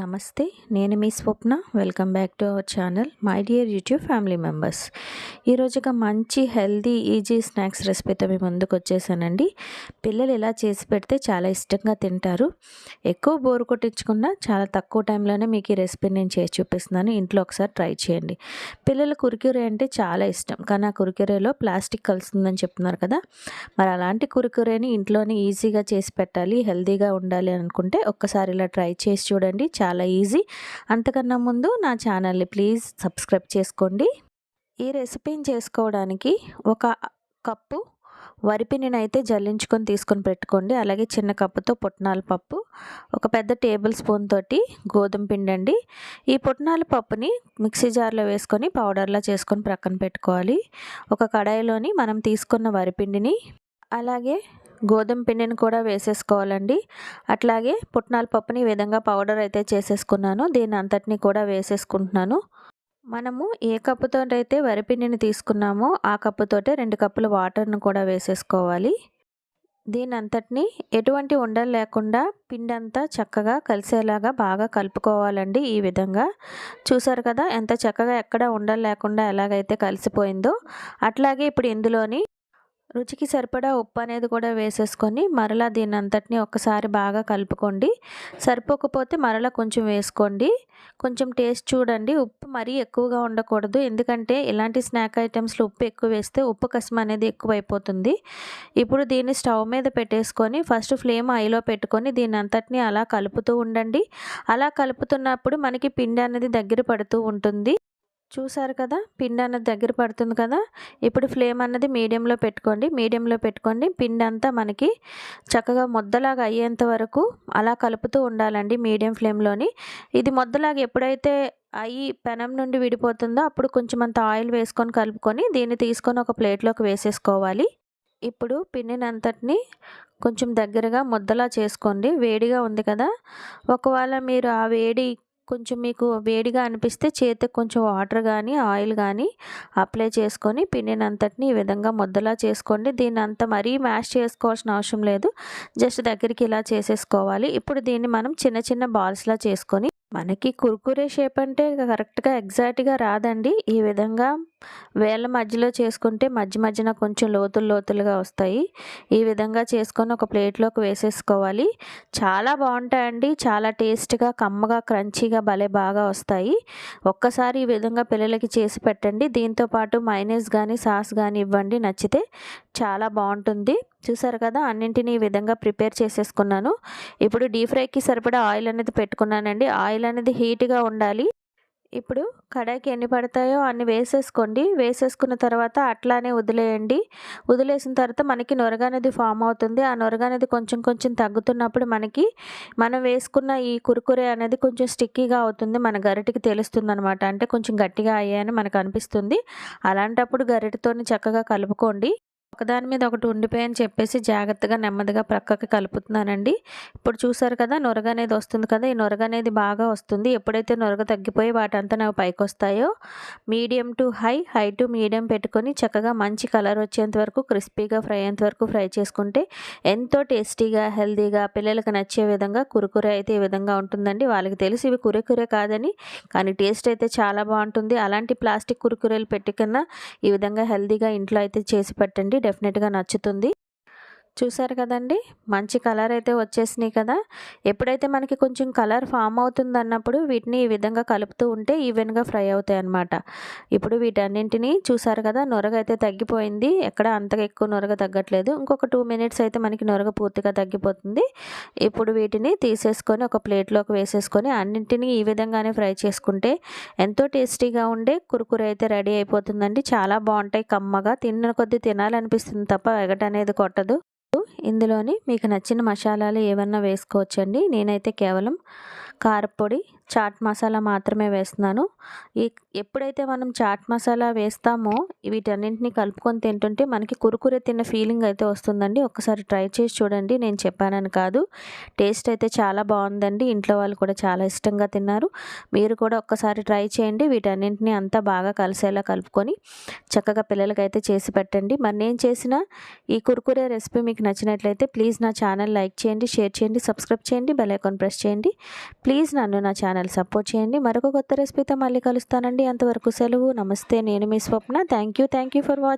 నమస్తే నేను మీ Swapna. Welcome back to our channel. My dear YouTube family members. ఈరోజుగా మంచి healthy easy snacks రెసిపీతో మీ ముందుకు వచ్చేసానండి. పిల్లలు ఇలా చేసి పెడితే చాలా ఇష్టంగా తింటారు. ఎక్కువ బోరు కొట్టించుకున్నా చాలా తక్కువ టైంలోనే మీకు ఈ రెసిపీ నేను చేసి చూపిస్తున్నాను. ఇంట్లో ఒకసారి ట్రై చేయండి. పిల్లలు కురికురే అంటే చాలా ఇష్టం. కానీ ఆ కురికురేలో ప్లాస్టిక్ కలుస్తుందని చెప్తున్నారు కదా. మరి అలాంటి కురికురేని ఇంట్లోనే ఈజీగా చేసి పెట్టాలి హెల్దీగా ఉండాలి అనుకుంటే ఒక్కసారి ఇలా ట్రై చేసి చూడండి. చాలా ఈజీ. అంతకన్నా ముందు నా ఛానల్ని ప్లీజ్ సబ్స్క్రైబ్ చేసుకోండి. ఈ రెసిపీని చేసుకోవడానికి ఒక కప్పు వరిపిండిని అయితే జల్లించుకొని తీసుకొని పెట్టుకోండి. అలాగే చిన్న కప్పుతో పుట్నాల పప్పు ఒక పెద్ద టేబుల్ స్పూన్ తోటి గోధుమ పిండి అండి. ఈ పుట్నాల పప్పుని మిక్సీ జార్లో వేసుకొని పౌడర్లా చేసుకొని ప్రక్కన పెట్టుకోవాలి. ఒక కడాయిలోని మనం తీసుకున్న వరిపిండిని అలాగే గోధుమ పిండిని కూడా వేసేసుకోవాలండి. అట్లాగే పుట్నాల పప్పుని ఈ విధంగా పౌడర్ అయితే చేసేసుకున్నాను. దీని అంతటిని కూడా వేసేసుకుంటున్నాను. మనము ఏ కప్పుతో అయితే వరిపిండిని తీసుకున్నామో ఆ కప్పుతోటే రెండు కప్పుల వాటర్ను కూడా వేసేసుకోవాలి. దీని అంతటిని ఎటువంటి ఉండలు లేకుండా పిండి అంతా చక్కగా కలిసేలాగా బాగా కలుపుకోవాలండి ఈ విధంగా. చూసారు కదా ఎంత చక్కగా ఎక్కడ ఉండలు లేకుండా ఎలాగైతే కలిసిపోయిందో. అట్లాగే ఇప్పుడు ఇందులోని రుచికి సరిపడా ఉప్పు అనేది కూడా వేసేసుకొని మరలా దీని అంతటిని ఒకసారి బాగా కలుపుకోండి. సరిపోకపోతే మరలా కొంచెం వేసుకోండి. కొంచెం టేస్ట్ చూడండి. ఉప్పు మరీ ఎక్కువగా ఉండకూడదు. ఎందుకంటే ఇలాంటి స్నాక్ ఐటమ్స్లో ఉప్పు ఎక్కువ వేస్తే ఉప్పు కసం అనేది ఎక్కువ అయిపోతుంది ఇప్పుడు దీన్ని స్టవ్ మీద పెట్టేసుకొని ఫస్ట్ ఫ్లేమ్ ఐలో పెట్టుకొని దీని అంతటిని అలా కలుపుతూ ఉండండి. అలా కలుపుతున్నప్పుడు మనకి పిండి అనేది దగ్గర పడుతూ ఉంటుంది. చూసారు కదా? పిండి అన్నది దగ్గర పడుతుంది కదా? ఇప్పుడు ఫ్లేమ్ అన్నది మీడియంలో పెట్టుకోండి. మీడియంలో పెట్టుకోండి. పిండి అంతా మనకి చక్కగా ముద్దలాగా అయ్యేంత వరకు అలా కలుపుతూ ఉండాలండి మీడియం ఫ్లేమ్లోని. ఇది ముద్దలాగా ఎప్పుడైతే అయ్యి పెనం నుండి విడిపోతుందో అప్పుడు కొంచెం అంత ఆయిల్ వేసుకొని కలుపుకొని దీన్ని తీసుకొని ఒక ప్లేట్లోకి వేసేసుకోవాలి. ఇప్పుడు పిండినంతటిని కొంచెం దగ్గరగా ముద్దలా చేసుకోండి. వేడిగా ఉంది కదా? ఒకవేళ మీరు ఆ వేడి కొంచెం మీకు వేడిగా అనిపిస్తే చేతికి కొంచెం వాటర్ కానీ ఆయిల్ కానీ అప్లై చేసుకొని పిండిని అంతటిని ఈ విధంగా ముద్దలా చేసుకోండి. దీన్ని అంత మరీ మ్యాష్ చేసుకోవాల్సిన అవసరం లేదు. జస్ట్ దగ్గరికి ఇలా చేసేసుకోవాలి. ఇప్పుడు దీన్ని మనం చిన్న చిన్న బాల్స్లా చేసుకొని మనకి కుర్కురే షేప్ అంటే కరెక్ట్గా ఎగ్జాక్ట్గా రాదండి. ఈ విధంగా వేళ్ళ మధ్యలో చేసుకుంటే మధ్య మధ్యన కొంచెం లోతులు లోతులుగా వస్తాయి. ఈ విధంగా చేసుకొని ఒక ప్లేట్లోకి వేసేసుకోవాలి. చాలా బాగుంటాయండి. చాలా టేస్ట్గా కమ్మగా క్రంచీగా భలే బాగా వస్తాయి. ఒక్కసారి ఈ విధంగా పిల్లలకి చేసి పెట్టండి. దీంతో పాటు మైనస్ కానీ సాస్ కానీ ఇవ్వండి. నచ్చితే చాలా బాగుంటుంది. చూసారు కదా అన్నింటినీ ఈ విధంగా ప్రిపేర్ చేసేసుకున్నాను. ఇప్పుడు డీప్ ఫ్రైకి సరిపడా ఆయిల్ అనేది పెట్టుకున్నానండి. ఆయిల్ అనేది హీట్గా ఉండాలి. ఇప్పుడు కడాయికి ఎన్ని పడతాయో అన్ని వేసేసుకోండి. వేసేసుకున్న తర్వాత అట్లానే వదిలేయండి. వదిలేసిన తర్వాత మనకి నొరగ అనేది ఫామ్ అవుతుంది. ఆ నొరగ అనేది కొంచెం కొంచెం తగ్గుతున్నప్పుడు మనకి మనం వేసుకున్న ఈ కురుకురే అనేది కొంచెం స్టిక్కీగా అవుతుంది. మన గరిటకి తెలుస్తుంది అనమాట అంటే కొంచెం గట్టిగా అయ్యాయని మనకు అనిపిస్తుంది. అలాంటప్పుడు గరిటతోని చక్కగా కలుపుకోండి. ఒకదాని మీద ఒకటి ఉండిపోయని చెప్పేసి జాగ్రత్తగా నెమ్మదిగా ప్రక్కకి కలుపుతున్నానండి. ఇప్పుడు చూసారు కదా నొరగ అనేది వస్తుంది కదా ఈ నొరగ అనేది బాగా వస్తుంది. ఎప్పుడైతే నొరగ తగ్గిపోయి వాటంతా నాకు పైకి వస్తాయో medium to high high to medium పెట్టుకొని చక్కగా మంచి కలర్ వచ్చేంత వరకు క్రిస్పీగా ఫ్రై అయ్యేంత వరకు ఫ్రై చేసుకుంటే ఎంతో టేస్టీగా హెల్తీగా పిల్లలకు నచ్చే విధంగా కురుకురే అయితే ఈ విధంగా ఉంటుందండి. వాళ్ళకి తెలిసి ఇవి కురకురే కాదని కానీ టేస్ట్ అయితే చాలా బాగుంటుంది. అలాంటి ప్లాస్టిక్ కురుకురేలు పెట్టుకున్న ఈ విధంగా హెల్తీగా ఇంట్లో అయితే చేసి పెట్టండి. డెఫినెట్గా నచ్చుతుంది. చూసారు కదండి? మంచి కలర్ అయితే వచ్చేసినాయి కదా. ఎప్పుడైతే మనకి కొంచెం కలర్ ఫామ్ అవుతుంది అన్నప్పుడు వీటిని ఈ విధంగా కలుపుతూ ఉంటే ఈవెన్గా ఫ్రై అవుతాయి అన్నమాట. ఇప్పుడు వీటన్నింటినీ చూసారు కదా నొరగ అయితే తగ్గిపోయింది. ఎక్కడ అంతగా ఎక్కువ నొరగ తగ్గట్లేదు. ఇంకొక టూ మినిట్స్ అయితే మనకి నొరగ పూర్తిగా తగ్గిపోతుంది. ఇప్పుడు వీటిని తీసేసుకొని ఒక ప్లేట్లోకి వేసేసుకొని అన్నింటినీ ఈ విధంగానే ఫ్రై చేసుకుంటే ఎంతో టేస్టీగా ఉండే కురుకురు అయితే రెడీ అయిపోతుందండి. చాలా బాగుంటాయి కమ్మగా. తిన్న కొద్దీ తినాలనిపిస్తుంది తప్ప ఎగట అనేది కొట్టదు. ఇందులోని మీకు నచ్చిన మసాలాలు ఏమన్నా వేసుకోవచ్చండి. నేనైతే కేవలం కారపొడి చాట్ మసాలా మాత్రమే వేస్తున్నాను. ఈ ఎప్పుడైతే మనం చాట్ మసాలా వేస్తామో వీటన్నింటినీ కలుపుకొని తింటుంటే మనకి కురుకురే తిన్న ఫీలింగ్ అయితే వస్తుందండి. ఒకసారి ట్రై చేసి చూడండి. నేను చెప్పానని కాదు. టేస్ట్ అయితే చాలా బాగుందండి. ఇంట్లో వాళ్ళు కూడా చాలా ఇష్టంగా తిన్నారు. మీరు కూడా ఒక్కసారి ట్రై చేయండి. వీటన్నింటినీ అంతా బాగా కలిసేలా కలుపుకొని చక్కగా పిల్లలకైతే చేసి పెట్టండి. మరి నేను చేసిన ఈ కురుకురే రెసిపీ మీకు నచ్చినట్లయితే ప్లీజ్ నా ఛానల్ లైక్ చేయండి షేర్ చేయండి సబ్స్క్రైబ్ చేయండి బెల్ ఐకాన్ ప్రెస్ చేయండి. ప్లీజ్ నన్ను నా ఛానల్ ఛానల్ సపోర్ట్ చేయండి. మరొక కొత్త రెసిపీతో మళ్ళీ కలుస్తానండి. అంతవరకు సెలవు. నమస్తే. నేను మీ Swapna. Thank you thank you for watching